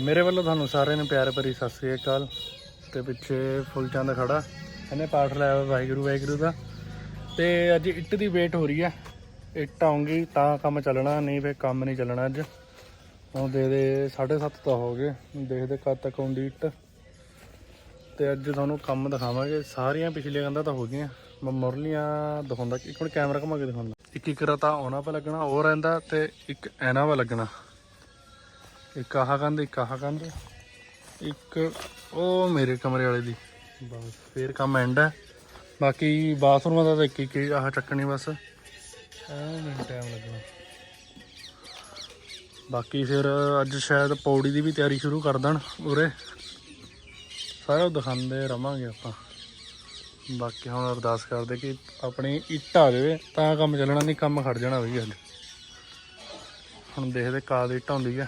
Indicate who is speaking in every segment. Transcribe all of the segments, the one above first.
Speaker 1: ਮੇਰੇ ਵੱਲੋਂ ਤੁਹਾਨੂੰ ਸਾਰਿਆਂ ਨੂੰ ਪਿਆਰ ਭਰੀ ਸਤਿ ਸ੍ਰੀ ਅਕਾਲ। ਤੇ ਪਿੱਛੇ ਫੁੱਲਚੰਦ ਖੜਾ, ਇਹਨੇ ਪਾਠ ਲਾਇਆ ਵਾਹਿਗੁਰੂ ਵਾਹਿਗੁਰੂ ਦਾ। ਤੇ ਅੱਜ ਇੱਟ ਦੀ ਵੇਟ ਹੋ ਰਹੀ ਹੈ ਇੱਟ ਆਉਂਗੀ ਤਾਂ ਕੰਮ ਚੱਲਣਾ, ਨਹੀਂ ਫੇ ਕੰਮ ਨਹੀਂ ਚੱਲਣਾ ਅੱਜ। ਹੁਣ ਦੇ ਦੇ 7:30 ਤਾਂ ਹੋ ਗਏ, ਦੇਖਦੇ ਕਦ ਤੱਕ ਆਉਂਦੀ ਇੱਟ। ਤੇ ਅੱਜ ਤੁਹਾਨੂੰ ਕੰਮ ਦਿਖਾਵਾਂਗੇ, ਸਾਰੀਆਂ ਪਿਛਲੀਆਂ ਕੰਧਾਂ ਤਾਂ ਹੋ ਗਈਆਂ। ਮੈਂ ਮੁਰਲੀਆਂ ਦਿਖਾਉਂਦਾ, ਇੱਕ ਮਿੰਟ ਕੈਮਰਾ ਘੁਮਾ ਕੇ ਦਿਖਾਉਂਦਾ। ਇੱਕ ਇੱਕ ਰਤਾ ਆਉਣਾ 'ਤੇ ਲੱਗਣਾ, ਉਹ ਰਹਿੰਦਾ ਤੇ ਇੱਕ ਐਨਾ ਵਾ ਲੱਗਣਾ। ਇੱਕ ਆਹ ਕੰਧ, ਇੱਕ ਆਹ ਕੰਧ। ਇੱਕ ਉਹ ਮੇਰੇ ਕਮਰੇ ਵਾਲੇ ਦੀ। ਬਸ, ਫੇਰ ਕੰਮ ਐਂਡ ਹੈ ਬਾਕੀ ਬਾਥਰੂਮਾਂ ਦਾ ਤਾਂ ਇੱਕ ਇੱਕ ਹੀ ਆਹ ਚੱਕਣੀ ਬਸ। ਐ ਮੈਨੂੰ ਟਾਈਮ ਲੱਗਣਾ। ਬਾਕੀ ਫਿਰ ਅੱਜ ਸ਼ਾਇਦ ਪੌੜੀ ਦੀ ਵੀ ਤਿਆਰੀ ਸ਼ੁਰੂ ਕਰ ਦੇਣ ਉਰੇ। ਸਾਰਾ ਦਿਖਾਉਂਦੇ ਰਵਾਂਗੇ ਆਪਾਂ। ਬਾਕੀ ਹੁਣ ਅਰਦਾਸ ਕਰਦੇ ਕਿ ਆਪਣੀ ਇੱਟ ਆ ਜਾਵੇ, ਤਾਂ ਕੰਮ ਚੱਲਣਾ, ਨਹੀਂ ਕੰਮ ਖੜ ਜਾਣਾ ਵੀ ਅੱਜ। ਹੁਣ ਦੇਖਦੇ ਕਾਦ ਇੱਟ ਹੁੰਦੀ ਆ।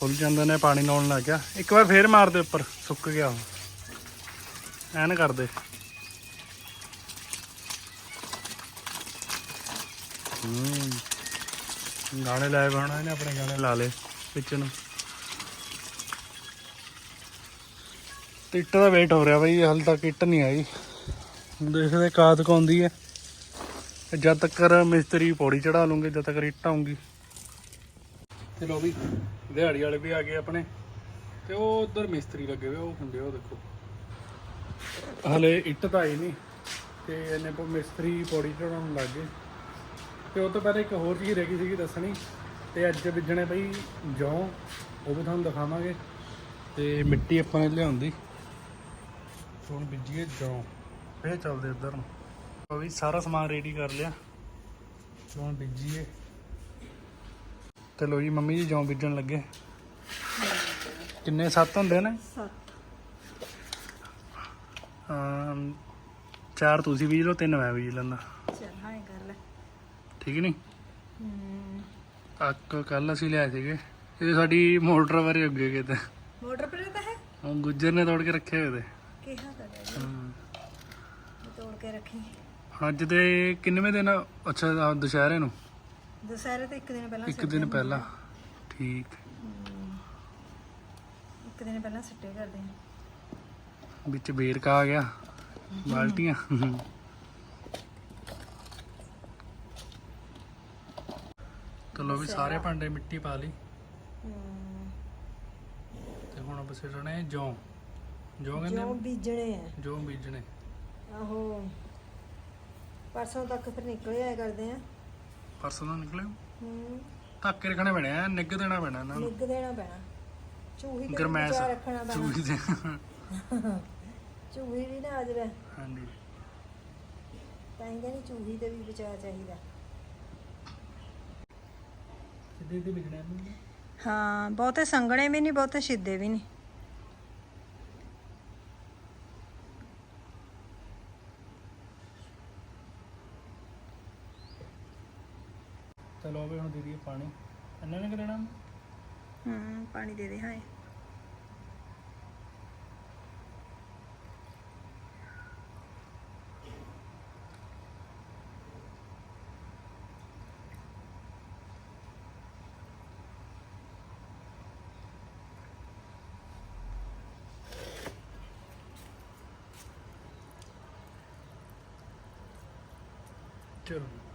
Speaker 1: ਫੁੱਲ ਜਾਂਦੇ ਨੇ, ਪਾਣੀ ਲਾਉਣ ਲੱਗ ਗਿਆ। ਇੱਕ ਵਾਰ ਫੇਰ ਮਾਰ ਦੇ ਉੱਪਰ, ਸੁੱਕ ਗਿਆ ਉਹ। ਐਨ ਕਰ ਦੇ। ਹੂੰ। ਗਾਣੇ ਲਾਏ ਹੋਣਾ ਇਹਨੇ ਆਪਣੇ ਗਾਣੇ ਲਾ ਲੇ ਵਿੱਚ ਨੂੰ। ਤੇ ਇੱਟ ਦਾ ਵੇਟ ਹੋ ਰਿਹਾ ਬਈ, ਹਾਲ ਤੱਕ ਇੱਟ ਨਹੀਂ ਆਈ। ਦੇਖਦੇ ਕਾਦ ਕ ਆਉਂਦੀ ਹੈ। ਜਦ ਤੱਕ ਮਿਸਤਰੀ ਪੌੜੀ ਚੜਾ ਲੂੰਗੇ, ਜਦ ਤੱਕ ਇੱਟ ਆਉਂਗੀ। ਤੇ ਲੋ ਵੀ, ਦਿਹਾੜੀ ਵਾਲੇ ਵੀ ਆ ਗਏ ਆਪਣੇ। ਤੇ ਉਹ ਉਧਰ ਮਿਸਤਰੀ ਲੱਗੇ ਹੋਏ ਉਹ ਹੁੰਦੇ ਉਹ ਦੇਖੋ। ਹਲੇ ਇੱਟ ਤਾਂ ਆਈ ਨਹੀਂ ਤੇ ਇਹਨੇ ਪੋ, ਮਿਸਤਰੀ ਪੌੜੀ ਚੜਾਉਣ ਲੱਗ ਗਏ। ਤੇ ਉਹ ਤੋਂ ਪਹਿਲਾਂ ਇੱਕ ਹੋਰ ਚੀਜ਼ ਰਹਿ ਗਈ ਸੀਗੀ ਦੱਸਣੀ, ਤੇ ਅੱਜ ਵਿਜਣੇ ਬਈ ਜੌਂ, ਉਹ ਵੀ ਤੁਹਾਨੂੰ ਦਿਖਾਵਾਂਗੇ। ਤੇ ਮਿੱਟੀ ਆਪਾਂ ਨੇ ਲਿਆਉਂਦੀ। ਹੁਣ ਬੀਜੀਏ ਜੌਂ। ਫੇਰ ਚੱਲਦੇ ਉਧਰ ਨੂੰ। ਉਹ ਵੀ ਸਾਰਾ ਸਮਾਨ ਰੈਡੀ ਕਰ ਲਿਆ। ਤੇ ਹੁਣ ਬੀਜੀਏ ਤੇ ਲੋ ਜੀ ਮੰਮੀ ਜੀ ਜੌਂ ਬੀਜਣ ਲੱਗੇ। ਕਿੰਨੇ? ਸੱਤ ਹੁੰਦੇ ਨੇ? ਅਮ, ਚਾਰ ਤੁਸੀਂ ਬੀਜ ਲਓ ਤਿੰਨ ਮੈਂ ਬੀਜ ਲੈਂਦਾ।
Speaker 2: ਚੱਲ ਹਾਂ ਇਹ ਕਰ ਲੈ
Speaker 1: ਠੀਕ ਨਹੀਂ
Speaker 2: ਹੂੰ।
Speaker 1: ਅੱਕ ਕੱਲ ਅਸੀਂ ਲਿਆਏ ਸੀਗੇ। ਇਹ ਸਾਡੀ ਮੋਟਰ ਬਾਰੇ ਅੱਗੇ ਕਿਤੇ।
Speaker 2: ਮੋਟਰ ਪਰ ਤਾਂ ਹੈ।
Speaker 1: ਉਹ ਗੁੱਜਰ ਨੇ ਤੋੜ ਕੇ ਰੱਖੇ ਹੋਏ ਤੇ।
Speaker 2: ਕਿਹਾ ਤਾਂ
Speaker 1: ਹਮ,
Speaker 2: ਤੋੜ ਕੇ ਰੱਖੀ।
Speaker 1: ਅੱਜ ਦੇ ਕਿੰਨਵੇਂ ਦਿਨ ਅੱਛਾ ਆਹ ਦੁਸ਼ਹਿਰੇ ਨੂੰ।
Speaker 2: ਦੁਸਹਿਰੇ ਤੋਂ ਇੱਕ ਦਿਨ ਪਹਿਲਾਂ
Speaker 1: ਇੱਕ
Speaker 2: ਸਿੱਟੇ
Speaker 1: ਦਿਨ
Speaker 2: ਹੁੰਦੇ
Speaker 1: ਪਹਿਲਾਂ।
Speaker 2: ਆ।
Speaker 1: ਠੀਕ।
Speaker 2: ਇੱਕ ਦਿਨ ਪਹਿਲਾਂ ਸਿੱਟੇ ਕਰਦੇ ਆ
Speaker 1: ਵਿੱਚ ਬੇਰਕਾ ਆ ਗਿਆ। ਬਾਲਟੀਆਂ। ਚਲੋ ਵੀ ਸਾਰੇ ਭਾਂਡੇ ਮਿੱਟੀ ਪਾ ਲਈ। ਤੇ ਹੁਣ ਬਸ ਸਿੱਟਣੇ ਜੌਂ। ਜੌਂ ਕਹਿੰਦੇ
Speaker 2: ਜੋ
Speaker 1: ਆ?
Speaker 2: ਬੀਜਣੇ ਆ।
Speaker 1: ਜੌਂ ਬੀਜਣੇ।
Speaker 2: ਆਹੋ। ਪਰਸੋਂ ਤੱਕ ਫਿਰ ਨਿਕਲੇ ਆਏ ਕਰਦੇ ਆ।
Speaker 1: ਪਰਸੋਂ ਦਾ ਨਿਕਲੇ
Speaker 2: ਹੂੰ
Speaker 1: ਧੱਕ ਰੱਖਣੇ ਪੈਣੇ ਆ ਨਿੱਗ ਦੇਣਾ ਪੈਣਾ ਇਹਨਾਂ ਨੂੰ।
Speaker 2: ਨਿੱਗ ਦੇਣਾ ਪੈਣਾ। ਚੂਹੀ ਤੇ
Speaker 1: ਗਰਮੈਸ਼
Speaker 2: ਬਚਾ ਰੱਖਣਾ ਪੈਣਾ।
Speaker 1: ਚੂਹੀ ਦੇ
Speaker 2: ਚੂਹੀ ਵੀ ਨਾ ਆ ਜਾਵੇ
Speaker 1: ਹਾਂਜੀ।
Speaker 2: ਤਾਂ ਹੀ ਕਹਿੰਦੀ ਚੂਹੀ ਤੇ ਵੀ ਬਚਾ ਚਾਹੀਦਾ।
Speaker 1: ਸਿੱਧੇ ਤੇ ਵਿਗੜਿਆ ਨਹੀਂ।
Speaker 2: ਹਾਂ ਬਹੁਤੇ ਸੰਘਣੇ ਵੀ ਨਹੀਂ ਬਹੁਤੇ ਸਿੱਧੇ ਵੀ ਨਹੀਂ।
Speaker 1: ਚਲੋ ਵੀ ਹੁਣ ਦੇ ਦਈਏ ਪਾਣੀ। ਇਹਨਾਂ ਨੇ ਕਿ ਦੇਣਾ
Speaker 2: ਹੂੰ ਪਾਣੀ ਦੇ ਦੇ ਹਾਂ
Speaker 1: ਚਲੋ।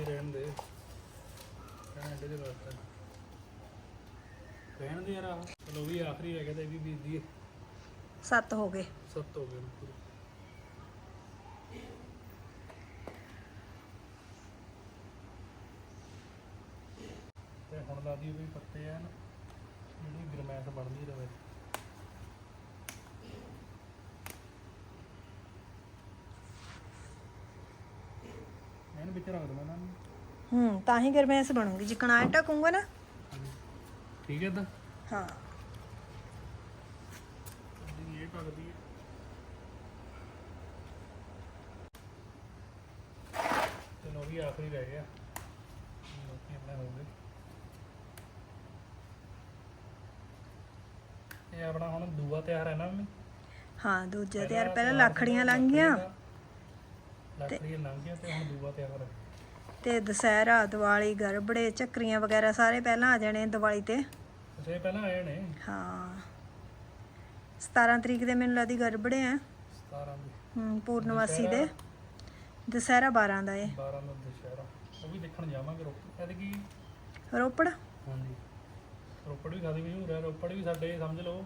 Speaker 1: ਹਾਈ ਰਹਿਣ ਦੇ ਰਹਿਣ ਦੇ ਦੇ ਵਾਸਤੇ ਰਹਿਣ ਦੇ ਯਾਰ ਆਹ। ਚਲੋ ਵੀ ਆਖਰੀ ਰਹਿ ਗਿਆ ਤਾਂ ਇਹ ਵੀ ਬੀਜ ਦਈਏ
Speaker 2: ਸੱਤ ਹੋ ਗਏ।
Speaker 1: ਸੱਤ ਹੋ ਗਏ ਨੇ ਪੂਰੇ। ਤੇ ਹੁਣ ਲਾ ਦੀ ਵੀ ਪੱਤੇ ਆ ਨਾ। ਜਿਹੜੀ ਗਰਮੈਸ਼ ਬਣਦੀ ਰਵੇ। ਇਹਨੂੰ ਵਿੱਚ ਰੱਖ ਦਵਾਂ ਨਾ।
Speaker 2: ਹੂੰ ਤਾਂ ਹੀ ਗਰਮੈਸ ਬਣੂਗੀ। ਜਿਕਣ ਆਏ ਟਕੂੰਗਾ ਨਾ।
Speaker 1: ਠੀਕ ਹੈ ਤਾਂ
Speaker 2: ਹਾਂ।
Speaker 1: ਇਹ ਪੱਕਦੀ ਹੈ। ਚਲੋ ਵੀ ਆਖਰੀ ਰਹਿ ਗਿਆ। ਬਾਕੀ ਆਪਣੇ ਹੋ ਗਏ। ਇਹ ਆਪਣਾ ਹੁਣ ਦੂਆ ਤਿਆਰ ਹੈ ਨਾ ਮੰਮੀ?
Speaker 2: ਹਾਂ ਦੂਜੇ ਤੇ ਯਾਰ ਪਹਿਲਾਂ ਲੱਖੜੀਆਂ ਲੰਘ ਗਈਆਂ।
Speaker 1: ਲੰਘ ਤੇ ਹੁਣ ਦੂਆ ਤਿਆਰ ਹੈ
Speaker 2: ਤੇ ਦੁਸਹਿਰਾ ਦੀਵਾਲੀ ਗਰਬੜੇ ਚੱਕਰੀਆਂ ਵਗੈਰਾ ਸਾਰੇ ਪਹਿਲਾਂ ਆ ਜਾਣੇ ਦੀਵਾਲੀ ਤੇ?
Speaker 1: ਅੱਛਾ ਇਹ ਪਹਿਲਾਂ ਆਏ ਨੇ
Speaker 2: ਹਾਂ। 17 ਤਰੀਕ ਦੇ ਮੈਨੂੰ ਲੱਗਦੀ ਗਰਬੜੇ ਆ।
Speaker 1: 17 ਦੀ।
Speaker 2: ਹੂੰ ਪੂਰਨਵਾਸੀ ਦੇ। ਦੁਸਹਿਰਾ 12 ਦਾ ਏ।
Speaker 1: 12 ਨੂੰ ਦੁਸ਼ਹਿਰਾ। ਉਹ ਵੀ ਦੇਖਣ ਜਾਵਾਂਗੇ ਰੋਪੜ। ਐਤਕੀ
Speaker 2: ਰੋਪੜ?
Speaker 1: ਹਾਂਜੀ। ਰੋਪੜ ਵੀ ਖਾਦੀ ਮਸ਼ਹੂਰ ਹੈ। ਰੋਪੜ ਵੀ ਸਾਡੇ ਸਮਝ ਲਓ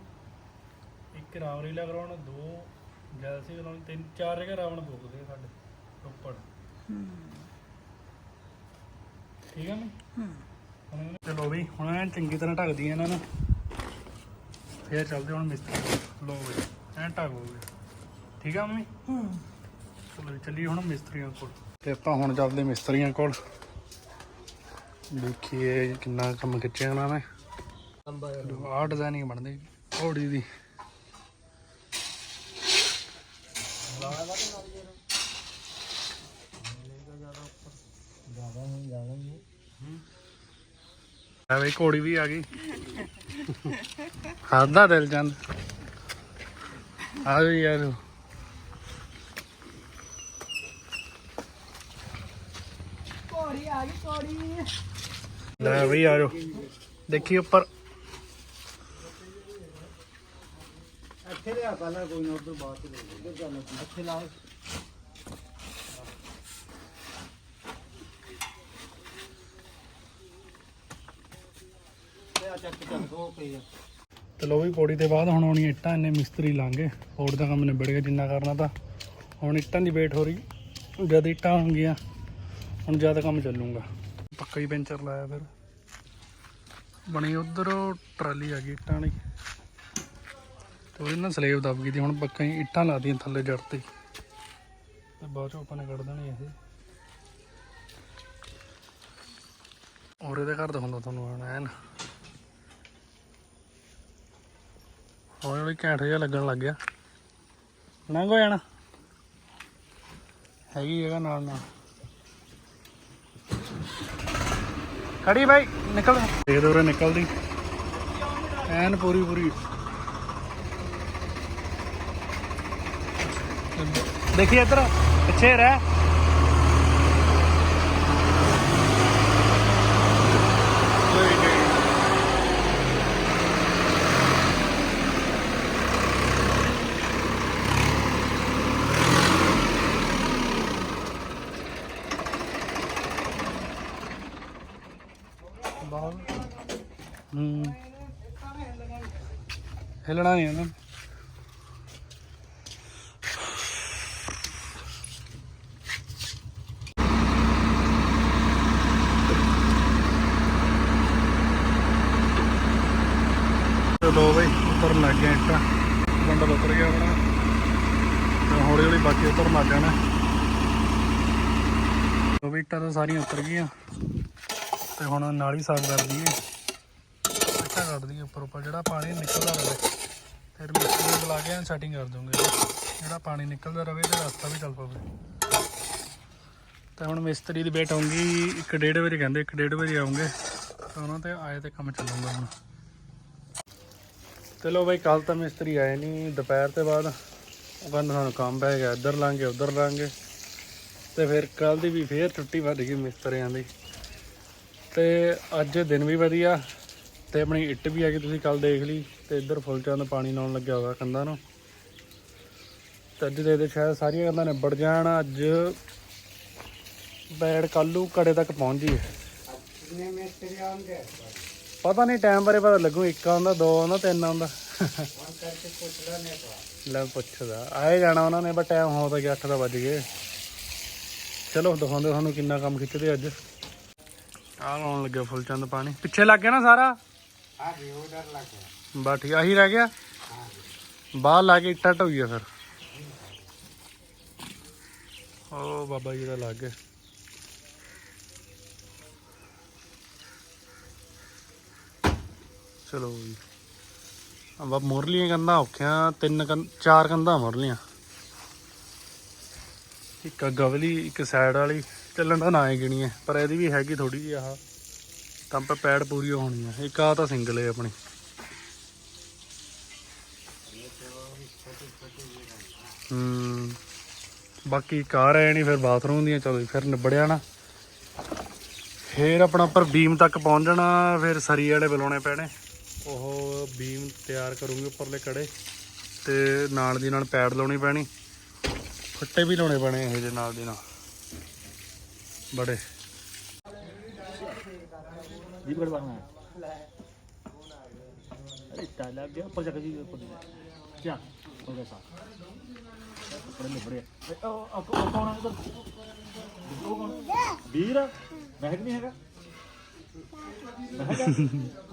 Speaker 1: ਇੱਕ ਰਾਮ ਲੀਲਾ ਕਰਾਉਣ ਦੋ ਜੈਲ ਸਿੰਘ ਕਰਾਉਣ ਤਿੰਨ ਚਾਰ ਜਗ੍ਹਾ ਰਾਵਣ ਆ ਸਾਡੇ। ਰੋਪੜ ਠੀਕ ਹੈ ਮੈਂ
Speaker 2: ਹੂੰ।
Speaker 1: ਹੁਣ ਚਲੋ ਵੀ ਹੁਣ ਐਨ ਚੰਗੀ ਤਰ੍ਹਾਂ ਢੱਕਦੀ ਇਹਨਾਂ ਨੂੰ। ਫੇਰ ਚੱਲਦੇ ਹੁਣ ਮਿਸਤਰੀ। ਕੋਲ। ਲਓ ਵੀ ਐਨ ਢੱਕ ਹੋ ਗਿਆ। ਠੀਕ ਆ ਮੰਮੀ?
Speaker 2: ਹੂੰ।
Speaker 1: ਚਲੋ ਜੀ, ਚੱਲੀਏ ਹੁਣ ਮਿਸਤਰੀਆਂ ਕੋਲ। ਤੇ ਆਪਾਂ ਹੁਣ ਚੱਲਦੇ ਮਿਸਤਰੀਆਂ ਕੋਲ। ਦੇਖੀਏ ਕਿੰਨਾ ਕੰਮ ਇਹਨਾਂ ਨੇ। ਆਹ ਡਿਜ਼ਾਈਨਿੰਗ ਬਣਦੀ ਘੋੜੀ ਦੀ। ਆ ਬਈ ਘੋੜੀ ਵੀ ਆ ਗਈ। ਖਾਦਾ ਦਿਲ ਚੰਦ। ਆ ਵੀ ਯਾਰ
Speaker 2: ਕੋੜੀ ਆ ਗਈ ਕੋੜੀ
Speaker 1: ਲੈ ਬਈ ਆ ਜਾਓ। ਦੇਖੀ ਉੱਪਰ।
Speaker 3: ਇੱਥੇ ਲਿਆ ਪਹਿਲਾਂ ਕੋਈ ਨਾ ਉਧਰ ਬਾਅਦ ਚ ਇੱਥੇ ਲਾ। ਆ, ਚੱਕ ਚੱਕ ਹੋ ਪਈ ਆ।
Speaker 1: ਤੇ ਲੋ ਵੀ ਪੌੜੀ ਤੇ ਬਾਅਦ ਹੁਣ ਆਉਣੀ ਇੱਟਾਂ ਇੰਨੇ ਮਿਸਤਰੀ ਲਾਂਗੇ। ਪੌੜੀ ਦਾ ਕੰਮ ਨਿਬੜ ਗਿਆ ਜਿੰਨਾ ਕਰਨਾ ਤਾਂ। ਹੁਣ ਇੱਟਾਂ ਦੀ ਵੇਟ ਹੋ ਰਹੀ। ਜਦ ਇੱਟਾਂ ਹੋਣਗੀਆਂ, ਹੁਣ ਜ਼ਿਆਦਾ ਕੰਮ ਚੱਲੂਗਾ। ਪੱਕਾ ਹੀ ਪੈਂਚਰ ਲਾਇਆ ਫਿਰ। ਬਣੀ ਉਧਰ ਟਰਾਲੀ ਆ ਗਈ ਇੱਟਾਂ ਵਾਲੀ। ਤੇ ਉਹਦੇ ਨਾਲ ਸਲੇਬ ਦਬ ਗਈ ਦੀ, ਹੁਣ ਪੱਕਾ ਹੀ ਇੱਟਾਂ ਲਾ ਦੀਆਂ ਥੱਲੇ ਜੜ ਤੇ। ਤੇ ਬਾਅਦ ਚੋਂ ਆਪਾਂ ਨੇ ਕੱਢ ਦੇਣੀ ਇਹ। ਔਰ ਇਹਦੇ ਘਰ ਦਿਖਾਉਂਦਾ ਤੁਹਾਨੂੰ ਹੁਣ, ਐਨ। ਹੌਲੀ ਹੌਲੀ ਘੈਂਟ ਜਿਹਾ ਲੱਗਣ ਲੱਗ ਗਿਆ। ਨੰਗ ਹੋ ਜਾਣਾ। ਹੈਗੀ ਜਗ੍ਹਾ ਨਾਲ ਨਾਲ। ਖੜੀ ਬਾਈ ਨਿਕਲ। ਦੇ ਦੋ ਰੇ ਨਿਕਲਦੀ। ਐਨ ਪੂਰੀ ਪੂਰੀ। ਦੇਖੀ ਇੱਧਰ ਪਿੱਛੇ ਰਹਿ ਬਹੁਤ ਹੂੰ ਹਿਲਣਾ ਨਹੀਂ ਉਹਨਾਂ ਨੇ। ਬਈ ਉੱਤਰ ਲੱਗ ਗਿਆ ਇੱਟਾਂ। ਬੰਡਲ ਉਤਰ ਗਿਆ ਆਪਣਾ। ਤੇ ਹੌਲੀ ਹੌਲੀ ਬਾਕੀ ਉਤਰਨ ਲੱਗ ਜਾਣਾ। ਉਹ ਵੀ ਇੱਟਾਂ ਤਾਂ ਸਾਰੀਆਂ ਉਤਰ ਗਈਆਂ। ਤੇ ਹੁਣ ਨਾਲ ਹੀ ਸਾਫ਼ ਕਰ ਦਈਏ। ਇੱਟਾਂ ਕੱਢ ਦਈਏ ਉੱਪਰ ਉੱਪਰ, ਜਿਹੜਾ ਪਾਣੀ ਨਿਕਲਦਾ ਰਹੇ ਫਿਰ ਮਿਸਤਰੀ ਨੂੰ ਬੁਲਾ ਕੇ ਸੈਟਿੰਗ ਕਰ ਦੂੰਗੇ ਜਿਹੜਾ ਪਾਣੀ ਨਿਕਲਦਾ ਰਹੇ ਤੇ ਰਸਤਾ ਵੀ ਚੱਲ ਪਵੇ। ਤੇ ਹੁਣ ਮਿਸਤਰੀ ਦੀ ਵੇਟ ਆਉਂਗੀ ਇੱਕ ਡੇਢ ਵਜੇ ਕਹਿੰਦੇ, ਇੱਕ ਡੇਢ ਵਜੇ ਆਉਂਗੇ ਤਾਂ ਉਹਨਾਂ ਤੇ ਆਏ ਤੇ ਕੰਮ ਚੱਲੂਗਾ ਹੁਣ। ਚਲੋ ਬਈ ਕੱਲ ਤਾਂ ਮਿਸਤਰੀ ਆਏ ਨਹੀਂ ਦੁਪਹਿਰ ਤੇ ਬਾਅਦ ਉਹ ਕਹਿੰਦਾ ਸਾਨੂੰ ਕੰਮ ਪੈ ਗਿਆ। ਇੱਧਰ ਲਾਂਗੇ ਉੱਧਰ ਲਾਂਗੇ ਤੇ ਫਿਰ ਕੱਲ ਦੀ ਵੀ ਫੇਰ ਛੁੱਟੀ ਵੱਧ ਗਈ ਮਿਸਤਰੀਆਂ ਦੀ। ਤੇ ਅੱਜ ਦਿਨ ਵੀ ਵਧੀਆ। ਤੇ ਆਪਣੀ ਇੱਟ ਵੀ ਆ ਗਈ ਤੁਸੀਂ ਕੱਲ ਦੇਖ ਲਈ ਤੇ ਇੱਧਰ ਫੁੱਲਚਾਂ ਦਾ ਪਾਣੀ ਲਾਉਣ ਲੱਗਿਆ ਹੋਇਆ ਕੰਧਾਂ ਨੂੰ। ਤੇ ਅੱਜ ਦੇ ਦੇ ਸ਼ਾਇਦ ਸਾਰੀਆਂ ਕੰਧਾਂ ਨਿਬੜ ਜਾਣ, ਅੱਜ ਬੈੜ ਕੱਲੂ ਕੜੇ ਤੱਕ ਪਹੁੰਚ ਜੀ ਪਤਾ ਨਹੀਂ ਟਾਈਮ ਬਾਰੇ ਪਤਾ ਲੱਗੂ, ਇੱਕ ਆਉਂਦਾ, ਦੋ ਆਉਂਦਾ, ਤਿੰਨ ਆਉਂਦਾ। ਲੈ ਪੁੱਛਦਾ, ਆਏ ਜਾਣਾ ਉਹਨਾਂ ਨੇ ਬਟ ਟਾਈਮ ਹੋ ਤਾਂ ਗਿਆ 8 ਦਾ ਵੱਜ ਗਏ। ਚਲੋ, ਦਿਖਾਉਂਦੇ ਤੁਹਾਨੂੰ ਕਿੰਨਾ ਕੰਮ ਖਿੱਚਦੇ ਅੱਜ। ਆਹ ਲਾਉਣ ਲੱਗਿਆ ਫੁੱਲਚੰਦ ਪਾਣੀ। ਪਿੱਛੇ ਲੱਗ ਗਿਆ ਨਾ ਸਾਰਾ?
Speaker 3: ਆ ਵੀ ਉਧਰ ਲੱਗ ਗਿਆ।
Speaker 1: ਬਸ ਠੀਕ ਆਹੀ ਰਹਿ ਗਿਆ? ਬਾਹਰ ਲਾ ਕੇ ਇੱਟਾਂ ਢੋਈਆ ਫਿਰ। ਓ ਬਾਬਾ ਜੀ ਦਾ ਲੱਗ ਗਿਆ। ਚਲੋ ਜੀ। ਅੰਬਾ ਮੁਰਲੀਆਂ ਕੰਧਾਂ ਔਖੀਆਂ ਤਿੰਨ ਕੰਧ ਚਾਰ ਕੰਧਾਂ ਮੁਰਲੀਆਂ। ਇੱਕ ਗਵਲੀ ਇੱਕ ਸਾਈਡ ਵਾਲੀ ਚੱਲਣ ਦਾ ਨਾ ਹੀ ਗਿਣੀ ਹੈ ਪਰ ਇਹਦੀ ਵੀ ਹੈਗੀ ਥੋੜੀ ਜਿਹੀ ਆਹ। ਤਾਂ ਆਪਾਂ ਪੈੜ ਪੂਰੀ ਹੋਣੀ ਆ। ਇੱਕ ਆ ਤਾਂ ਸਿੰਗਲ ਏ ਆਪਣੀ। ਹੂੰ। ਬਾਕੀ ਕਾਰ ਹੈ ਨਹੀਂ ਫਿਰ ਬਾਥਰੂਮ ਦੀਆਂ ਚਲੋ ਜੀ, ਫਿਰ ਨਿਬੜਿਆ ਨਾ। ਫੇਰ ਆਪਣਾ ਉੱਪਰ ਬੀਮ ਤੱਕ ਪਹੁੰਚ ਜਾਣਾ ਫਿਰ ਸਰੀ ਵਾਲੇ ਬੁਲਾਉਣੇ ਪੈਣੇ। ਉਹ ਬੀਮ ਤਿਆਰ ਕਰੂੰਗੇ ਉੱਪਰਲੇ ਕੜੇ। ਤੇ ਨਾਲ ਦੀ ਨਾਲ ਪੈਡ ਲਾਉਣੀ ਪੈਣੀ। ਫੱਟੇ ਵੀ ਲਾਉਣੇ ਪੈਣੇ ਇਹ ਦੇ ਨਾਲ ਦੀ ਨਾਲ। ਬੜੇ।
Speaker 3: जीप कटवाना है अरे टाइल लग गया ऊपर जाकर जी ऊपर क्या हो गया साफ कपड़े में बड़े ए, ओ, ओ, ओ, कौन है उधर वो कौन वीर महक नहीं हैगा महक है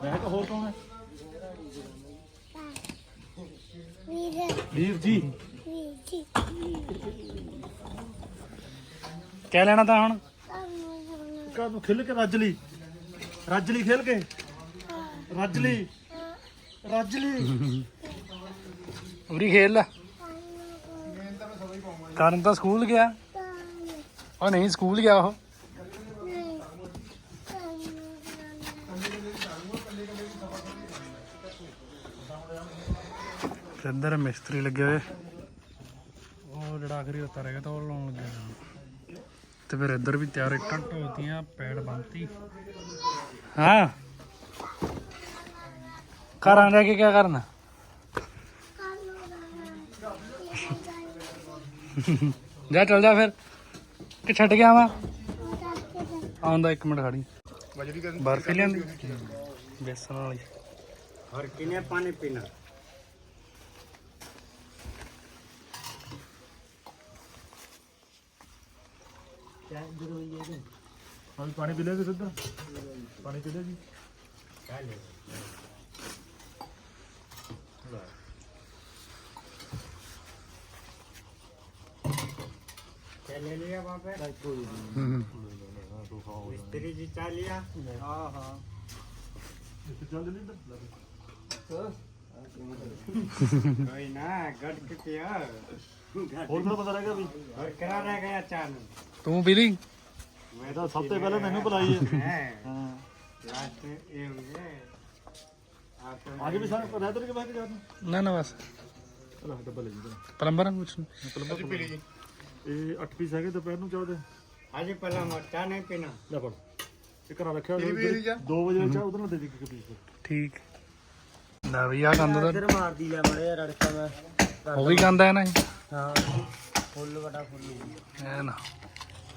Speaker 3: महक और कौन है वीर जी
Speaker 1: ਕਹਿ ਲੈਣਾ ਤਾਂ ਹੁਣ
Speaker 3: का तू खेल के रजली ਰੱਜਲੀ ਖੇਲ ਕੇ। ਰੱਜਲੀ ਰੱਜਲੀ
Speaker 1: ਉਰੀ ਖੇਲ। ਲੈ ਕਰਨ ਤਾਂ ਸਕੂਲ ਗਿਆ। ਉਹ ਨਹੀਂ, ਸਕੂਲ ਗਿਆ ਉਹ। ਅੰਦਰ ਮਿਸਤਰੀ ਲੱਗੇ ਹੋਏ। ਉਹ ਜਿਹੜਾ ਆਖਰੀ ਰਤਾ ਰਹਿ ਗਿਆ ਤਾਂ ਉਹ ਲਾਉਣ ਲੱਗੇ ਤੇ ਫਿਰ ਇੱਧਰ ਵੀ ਤਿਆਰ ਇੱਕ ਘੰਟ ਹੋਤੀਆਂ ਪੈੜ ਬੰਤੀ ਹਾਂ। ਘਰਾਂ ਰਹਿ ਕੇ ਕੀ ਕਰਨਾ? ਜਾ ਚੱਲ ਜਾ ਫਿਰ। ਕਿ ਛੱਡ ਗਿਆ ਵਾ ਆਉਂਦਾ 1 ਮਿੰਟ ਖੜੀ। ਬਰਫੀ ਲਿਆਂਦੀ। ਬੇਸਣ ਵਾਲੀ।
Speaker 3: ਹਰ ਕਿਨੇ ਪਾਣੀ ਪੀਣਾ? ਕਿਆ ਜ਼ਰੂਰੀ ਹੈ पीना अभी पानी पी लेगे सीधा पानी पी लेगी ले लिया वहाँ पे मिस्त्री जी चाह लिया हाँ हाँ कोई ना गट के पिया
Speaker 4: ਹੋਰ ਥੋੜਾ ਪਤਾ ਲੱਗਾ ਵੀ
Speaker 3: और करा रह गया चान
Speaker 1: ਤੂੰ ਪੀ ਲਈ
Speaker 3: ਮੈਂ
Speaker 4: ਤਾਂ ਸਭ ਤੋਂ ਪਹਿਲਾਂ ਮੈਨੂੰ ਬੁਲਾਈ ਹੈ ਹਾਂ।
Speaker 3: ਲਾਸਟ ਇਹ ਹੁੰਦੇ
Speaker 4: ਆਗੇ ਵੀ ਸਾਨੂੰ ਰਹਿ ਤਰ ਕੇ ਬਾਹਰ ਜਾਣ
Speaker 1: ਨਾ ਨਾ ਬਸ।
Speaker 4: ਚਲੋ ਡੱਬਾ ਲੈ ਜੀ।
Speaker 1: ਪਲੰਬਰ ਨੂੰ ਪੁੱਛ
Speaker 4: ਪਲੰਬਰ ਪੀ ਲਈ ਇਹ 8 ਪੀਸ ਹੈਗੇ ਦੁਪਹਿਰ ਨੂੰ
Speaker 3: ਚਾਹਦੇ ਹਾਂਜੀ ਪਹਿਲਾਂ ਮੋਟਾ ਨਹੀਂ ਪੀਣਾ।
Speaker 4: ਲੈ ਫੜ। ਇੱਕ ਨਾ ਰੱਖਿਆ 2 ਵਜੇ ਚਾਹ ਉਧਰ ਨਾ ਦੇ ਦੇ ਇੱਕ ਪੀਸ
Speaker 1: ਠੀਕ। ਨਾ ਵੀ ਆ ਗੰਦ ਦਾ।
Speaker 3: ਇਧਰ ਮਾਰਦੀ ਲੈ ਮੜਿਆ ਰੜਕਾ ਮੈਂ।
Speaker 1: ਉਹ ਵੀ ਗੰਦਾ ਹੈ ਨਾ ਹਾਂ ਫੁੱਲ ਵਟਾ ਫੁੱਲ ਹੈ। ਨਾ।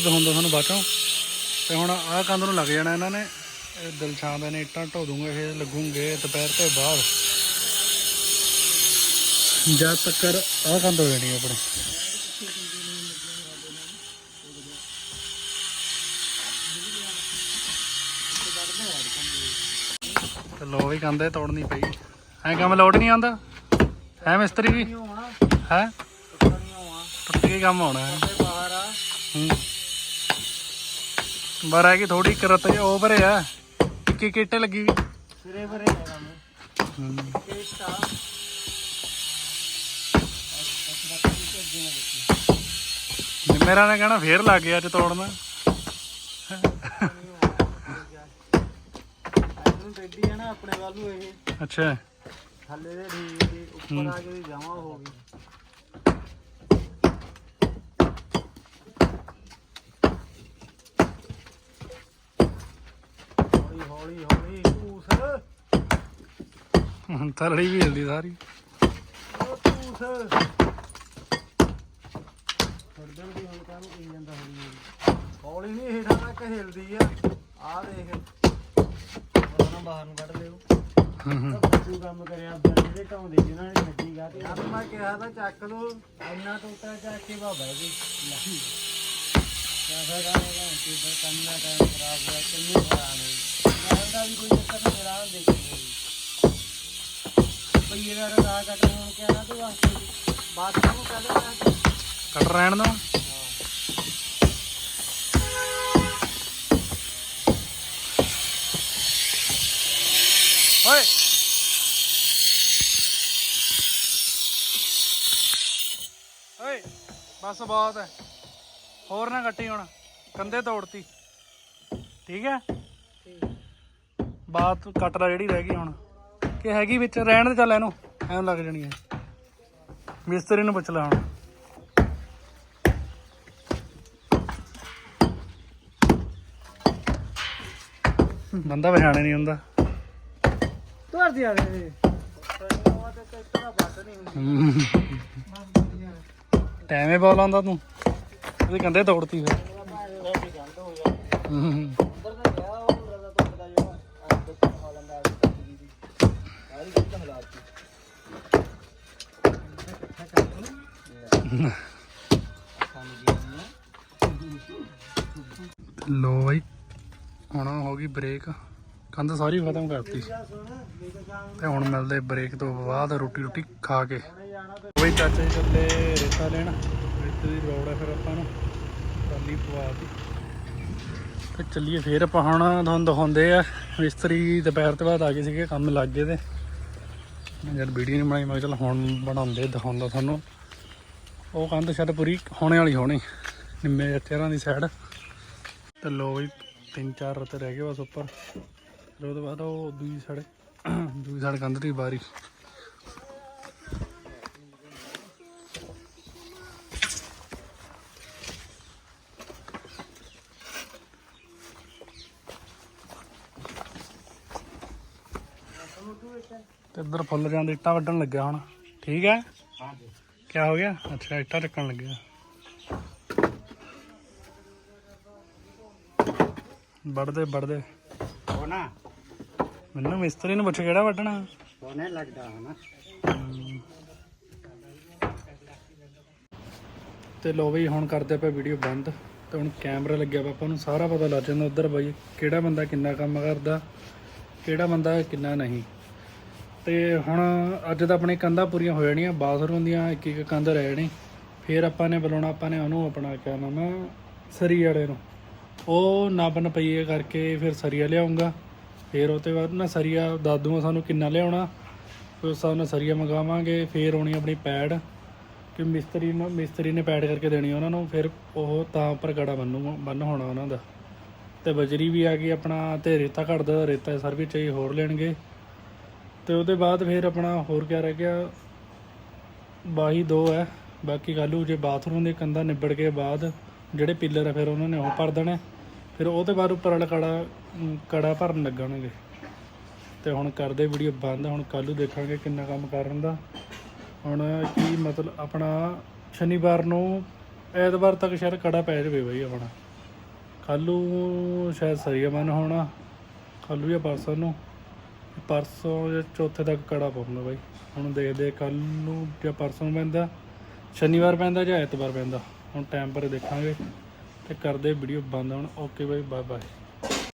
Speaker 1: ਦਿਖਾਉਂਦਾ ਤੁਹਾਨੂੰ ਬਾਅਦ ਚੋਂ। ਤੇ ਹੁਣ ਆਹ ਕੰਧ ਨੂੰ ਲੱਗ ਜਾਣਾ ਇਹਨਾਂ ਨੇ। ਦਿਲਛਾਂ ਦੇ ਨੇ ਇੱਟਾਂ ਢੋ ਦੂੰਗੇ ਇਹ ਲੱਗੂਗੇ ਦੁਪਹਿਰ ਤੋਂ ਬਾਅਦ। ਜਦ ਤੱਕ ਆਹ ਕੰਧ ਹੋ ਜਾਣੀ ਆਪਣੇ। ਲੋ ਵੀ ਕੰਦੇ ਤੋੜਨੀ ਪਈ। ਐ ਕੰਮ ਲੋਡ ਨਹੀਂ ਆਉਂਦਾ? ਹੈ ਮਿਸਤਰੀ ਵੀ? ਹੈ? ਟੁੱਟ ਕੰਮ ਆਉਣਾ ਹੈ।
Speaker 3: ਬਾਹਰ ਆ।
Speaker 1: ਹੂੰ। ਬਰ ਹੈ ਥੋੜੀ ਕਰਤ ਉਹ ਭਰੇ ਆ। ਕਿ ਕਿੱਟ ਲੱਗੀ ਵੀ।
Speaker 3: ਸਿਰੇ
Speaker 1: ਭਰੇ
Speaker 3: ਆ ਕੰਮ।
Speaker 1: ਮੇਰਾ ਨੇ ਕਹਿਣਾ ਫੇਰ ਲੱਗ ਗਿਆ ਅੱਜ ਤੋੜਨਾ। ਅੱਛਾ।
Speaker 3: ਥੱਲੇ ਦੇ ਉੱਪਰ ਆ ਕੇ ਜਾਵਾ ਹੋ ਗਈ ਹੌਲੀ ਹੌਲੀ ਹੌਲੀ ਧੂਸ
Speaker 1: ਥਰੜੀ ਵੀ ਹਿਲਦੀ ਸਾਰੀ।
Speaker 3: ਉਹ ਧੂਸ ਫੜਦਣ ਦੀ ਹੁਣ ਕਾਹਨੂੰ ਕਹੀ ਜਾਂਦਾ ਹੌਲੀ ਹੌਲੀ। ਨਹੀਂ ਹੇਠਾਂ ਤੱਕ ਹਿਲਦੀ ਆ। ਆ ਦੇਖ। ਉਹਨਾਂ ਬਾਹਰ ਨੂੰ ਕੱਢ ਲਿਓ।
Speaker 1: ਹੂੰ ਹੂੰ।
Speaker 3: ਬੱਚੂ ਕੰਮ ਕਰਿਆ ਜਿਹੜੇ ਢਾਉਂਦੇ ਜਿਨ੍ਹਾਂ ਨੇ ਛੱਡੀ ਗਾ ਤੇ। ਯਾਰ ਮੈਂ ਕਿਹਾ ਤਾਂ ਚੱਕ ਲੋ ਇੰਨਾ ਟੋਟਾ ਚੱਕ ਕੇ ਬਾਬਾ ਜੀ। ਕਿਆ ਫਾਇਦਾ ਹੋਗਾ ਕਿ ਦਾ ਕੰਮ ਨਾ ਟਾਈਮ ਖਰਾਬ ਹੋਇਆ ਕਿੰਨੀ ਖਰਾਬ का भी कोई चक्कर नहीं रहा देखेंगे पहिए का रहा कट रहे हैं क्या ना तो बात करूँ पहले कट
Speaker 1: रहने दो ओए ਓਏ ਬਸ ਬਹੁਤ ਹੈ ਹੋਰ ਨਾ ਕੱਟੀ ਹੁਣ ਕੰਦੇ ਤੋੜਤੀ ਠੀਕ ਹੈ ਠੀਕ ਬਾਤ ਕੱਟ ਲਾ ਜਿਹੜੀ ਰਹਿ ਗਈ ਹੁਣ। ਕਿ ਹੈਗੀ ਵਿੱਚ ਰਹਿਣ ਦੇ ਚੱਲ ਇਹਨੂੰ ਐਂ ਲੱਗ ਜਾਣੀ ਹੈ। ਮਿਸਤਰੀ ਨੂੰ ਪੁੱਛ ਲੈ ਹੁਣ। ਬੰਦਾ ਪਛਾਣੇ ਨਹੀਂ ਹੁੰਦਾ।
Speaker 2: ਤੋੜ ਦਿਆ ਵੇ
Speaker 1: ਟਾਈਮੇ ਬਾਲ ਆਉਂਦਾ ਤੂੰ। ਉਹਦੇ ਕੰਦੇ ਤੋੜਤੀ ਫਿਰ। ਬ੍ਰੇਕ ਕੰਧ ਸਾਰੀ ਖਤਮ ਕਰਤੀ। ਤੇ ਹੁਣ ਮਿਲਦੇ ਬ੍ਰੇਕ ਤੋਂ ਬਾਅਦ ਰੋਟੀ ਰੋਟੀ ਖਾ ਕੇ। ਕੋਈ ਚਾਚਾ ਜੀ ਚੱਲੇ ਰੇਤਾ ਲੈਣ। ਰੇਤੇ ਦੀ ਲੋੜ ਹੈ ਫਿਰ ਆਪਾਂ ਨੂੰ। ਟਰਾਲੀ ਪਵਾ ਤੇ ਚੱਲੀਏ ਫੇਰ ਆਪਾਂ ਹੁਣ ਤੁਹਾਨੂੰ ਦਿਖਾਉਂਦੇ ਆ। ਮਿਸਤਰੀ ਦੁਪਹਿਰ ਤੋਂ ਬਾਅਦ ਆ ਗਏ ਸੀਗੇ, ਕੰਮ ਲੱਗ ਗਏ ਤੇ। ਮੈਂ ਜਦ ਵੀਡੀਓ ਨਹੀਂ ਬਣਾਈ, ਮੈਂ ਕਿਹਾ ਚੱਲ ਹੁਣ ਬਣਾਉਂਦੇ, ਦਿਖਾਉਂਦਾ ਤੁਹਾਨੂੰ। ਉਹ ਕੰਧ ਸ਼ਾਇਦ ਪੂਰੀ ਹੋਣੇ ਵਾਲੀ ਹੋਣੀ। ਨਿੰਮੇ ਚਿਹਰਾਂ ਦੀ ਸਾਈਡ ਤੇ ਲੋ ਵੀ ਤਿੰਨ ਚਾਰ ਰਤੇ ਰਹਿ ਗਏ ਬਸ ਉੱਪਰ। ਫਿਰ ਉਹਦੇ ਬਾਅਦ ਉਹ ਦੂਜੀ ਸਾਈਡ ਦੂਜੀ ਸਾਈਡ ਕੰਧ ਦੀ ਬਾਰੀ ਤੇ ਇੱਧਰ ਫੁੱਲ ਜਾਂਦੇ ਇੱਟਾਂ ਵੱਢਣ ਲੱਗਿਆ ਹੁਣ। ਠੀਕ ਹੈ?
Speaker 3: ਹਾਂਜੀ।
Speaker 1: ਕੀ ਹੋ ਗਿਆ? ਅੱਛਾ ਇੱਟਾਂ ਚੱਕਣ ਲੱਗਿਆ। ਵੱਢਦੇ ਵੱਢਦੇ।
Speaker 3: ਹੋਣਾ
Speaker 1: ਮੈਨੂੰ ਮਿਸਤਰੀ ਨੂੰ ਪੁੱਛ ਕਿਹੜਾ ਵੱਢਣਾ?
Speaker 3: ਹੋਣੇ ਲੱਗਦਾ ਹਨਾ
Speaker 1: ਤੇ ਲੋ ਬਈ ਹੁਣ ਕਰਦੇ ਆਪਾਂ ਵੀਡੀਓ ਬੰਦ। ਤੇ ਹੁਣ ਕੈਮਰਾ ਲੱਗਿਆ ਆਪਾਂ ਨੂੰ ਸਾਰਾ ਪਤਾ ਲੱਗ ਜਾਂਦਾ ਉਧਰ ਬਈ ਕਿਹੜਾ ਬੰਦਾ ਕਿੰਨਾ ਕੰਮ ਕਰਦਾ ਕਿਹੜਾ ਬੰਦਾ ਕਿੰਨਾ ਨਹੀਂ। ਤੇ ਹੁਣ ਅੱਜ ਤਾਂ ਆਪਣੇ ਕੰਧਾਂ ਪੂਰੀਆਂ ਹੋ ਜਾਣੀਆਂ ਬਾਥਰੂਮ ਦੀਆਂ ਇੱਕ ਇੱਕ ਕੰਧ ਰਹਿ ਜਾਣੀ। ਫਿਰ ਆਪਾਂ ਨੇ ਬੁਲਾਉਣਾ ਆਪਾਂ ਨੇ ਉਹਨੂੰ ਆਪਣਾ ਕਿਆ ਨਾਮ ਸਰੀ ਵਾਲੇ ਨੂੰ। ਉਹ ਨਾ ਨੱਬ ਪਈਏ ਕਰਕੇ ਫਿਰ ਸਰੀਆ ਲਿਆਉਂਗਾ। ਫਿਰ ਉਹ ਤੋਂ ਬਾਅਦ ਨਾ ਸਰੀਆ ਦਾਦੂਆਂ ਸਾਨੂੰ ਕਿੰਨਾ ਲਿਆਉਣਾ। ਫਿਰ ਉਸ ਹਿਸਾਬ ਨਾਲ ਸਰੀਆ ਮੰਗਾਵਾਂਗੇ, ਫਿਰ ਆਉਣੀ ਆਪਣੀ ਪੈਡ। ਕਿ ਮਿਸਤਰੀ ਨੂੰ, ਮਿਸਤਰੀ ਨੇ ਪੈਡ ਕਰਕੇ ਦੇਣੀ ਉਹਨਾਂ ਨੂੰ, ਫਿਰ ਉਹ ਤਾਂ ਉੱਪਰ ਗੜਾ ਬੰਨੂ, ਬੰਨ ਹੋਣਾ ਉਹਨਾਂ ਦਾ। ਤੇ ਬਜਰੀ ਵੀ ਆ ਗਈ ਆਪਣਾ, ਤੇ ਰੇਤਾ ਘੜਦਾ ਰੇਤਾ ਸਰ ਵੀ ਚਾਹੀ ਹੋਰ ਲੈਣਗੇ। ਤੇ ਉਹਦੇ ਬਾਅਦ ਫਿਰ ਆਪਣਾ ਹੋਰ ਕਿਆ ਰਹਿ ਗਿਆ? ਬਾਹੀ ਦੋ ਹੈ, ਬਾਕੀ ਕੱਲੂ ਜੇ ਬਾਥਰੂਮ ਦੇ ਕੰਧਾਂ ਨਿਬੜ ਕੇ ਬਾਅਦ ਜਿਹੜੇ ਪਿੱਲਰ ਆ, ਫਿਰ ਉਹਨਾਂ ਨੇ ਉਹ ਭਰ ਦੇਣੇ। ਫਿਰ ਉਹ ਤੋਂ ਬਾਅਦ ਉੱਪਰ ਵਾਲਾ ਕੜਾ ਕੜਾ ਭਰਨ ਲੱਗਣਗੇ। ਤੇ ਹੁਣ ਕਰਦੇ ਵੀਡੀਓ ਬੰਦ ਹੁਣ ਕੱਲੂ ਦੇਖਾਂਗੇ ਕਿੰਨਾ ਕੰਮ ਕਰਨ ਦਾ ਹੁਣ ਕੀ ਮਤਲਬ ਆਪਣਾ ਸ਼ਨੀਵਾਰ ਨੂੰ ਐਤਵਾਰ ਤੱਕ ਸ਼ਾਇਦ ਕੜਾ ਪੈ ਜਾਵੇ ਬਈ ਆਪਣਾ। ਕੱਲੂ ਸ਼ਾਇਦ ਸਰੀਆ ਮਨ ਹੋਣਾ। ਕੱਲੂ ਜਾਂ ਪਰਸੋਂ ਨੂੰ। ਪਰਸੋਂ ਜਾਂ ਚੌਥੇ ਤੱਕ ਕੜਾ ਪਾਉਣਾ ਬਾਈ। ਹੁਣ ਦੇਖਦੇ ਕੱਲ ਨੂੰ ਜਾਂ ਪਰਸੋਂ ਨੂੰ ਪੈਂਦਾ, ਸ਼ਨੀਵਾਰ ਪੈਂਦਾ ਜਾਂ ਐਤਵਾਰ ਪੈਂਦਾ। ਹੁਣ ਟਾਈਮ ਪਰ ਦੇਖਾਂਗੇ ਤੇ ਕਰਦੇ ਵੀਡੀਓ ਬੰਦ ਹੁਣ ਓਕੇ ਬਾਈ ਬਾਏ ਬਾਏ